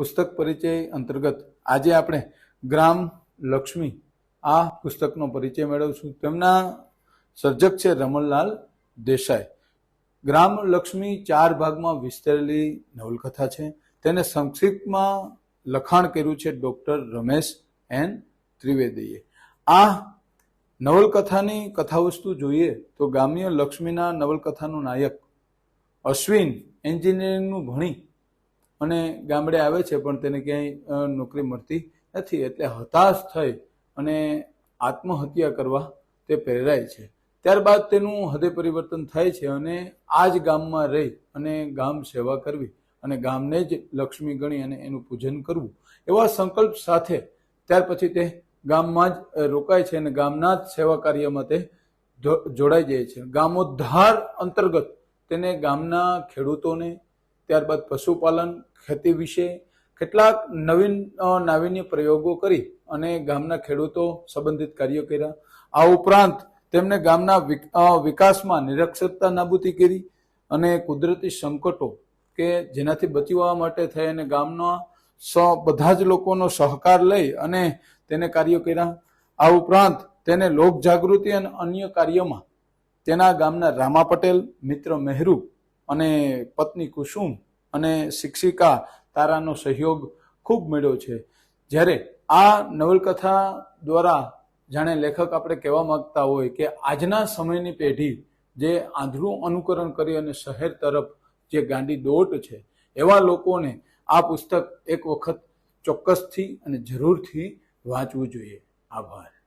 પુસ્તક પરિચય અંતર્ગત આજે આપણે ગ્રામ લક્ષ્મી આ પુસ્તકનો પરિચય મેળવશું. તેમના સર્જક છે રમણલાલ દેસાઈ. ગ્રામ લક્ષ્મી ચાર ભાગમાં વિસ્તરેલી નવલકથા છે. તેને સંક્ષિપ્તમાં લખાણ કર્યું છે ડોક્ટર રમેશ એન ત્રિવેદીએ. આ નવલકથાની કથાવસ્તુ જોઈએ તો ગામ્ય લક્ષ્મીના નવલકથાનું નાયક અશ્વિન એન્જિનિયરિંગનું ભણી અને ગામડે આવે છે, પણ તેને ક્યાંય નોકરી મળતી નથી. એટલે હતાશ થઈ અને આત્મહત્યા કરવા તે પ્રેરાય છે. ત્યારબાદ તેનું હૃદય પરિવર્તન થાય છે અને આ જ ગામમાં રહી અને ગામ સેવા કરવી અને ગામને જ લક્ષ્મી ગણી અને એનું પૂજન કરવું. એવા સંકલ્પ સાથે ત્યાર પછી તે ગામમાં જ રોકાય છે અને ગામના જ સેવા કાર્યમાં તે જોડાઈ જાય છે. ગામોદ્ધાર અંતર્ગત તેને ગામના ખેડૂતોને ત્યારબાદ પશુપાલન ખેતી વિશે કેટલાક નવીન નાવીન્ય પ્રયોગો કરી અને ગામના ખેડૂતો સંબંધિત કાર્યો કર્યા. આ ઉપરાંત તેમણે ગામના વિક- વિકાસમાં નિરક્ષરતા નાબૂદી કરી અને કુદરતી સંકટો કે જેનાથી બચવા માટે થઈ અને ગામના સ, બધા જ લોકોનો સહકાર લઈ અને તેને કાર્યો કર્યા. આ ઉપરાંત તેને લોક જાગૃતિ અને અન્ય કાર્યોમાં તેના ગામના રામા પટેલ, મિત્ર મહેરુ અને પત્ની કુસુમ અને શિક્ષિકા તારાનો સહયોગ ખૂબ મળ્યો છે. જ્યારે આ નવલકથા દ્વારા જાણે લેખક આપણે કહેવા માગતા હોય કે આજના સમયની પેઢી જે આંધળું અનુકરણ કરી અને શહેર તરફ જે ગાંડી દોટ છે, એવા લોકોને આ પુસ્તક એક વખત ચોક્કસથી અને જરૂરથી વાંચવું જોઈએ. આભાર.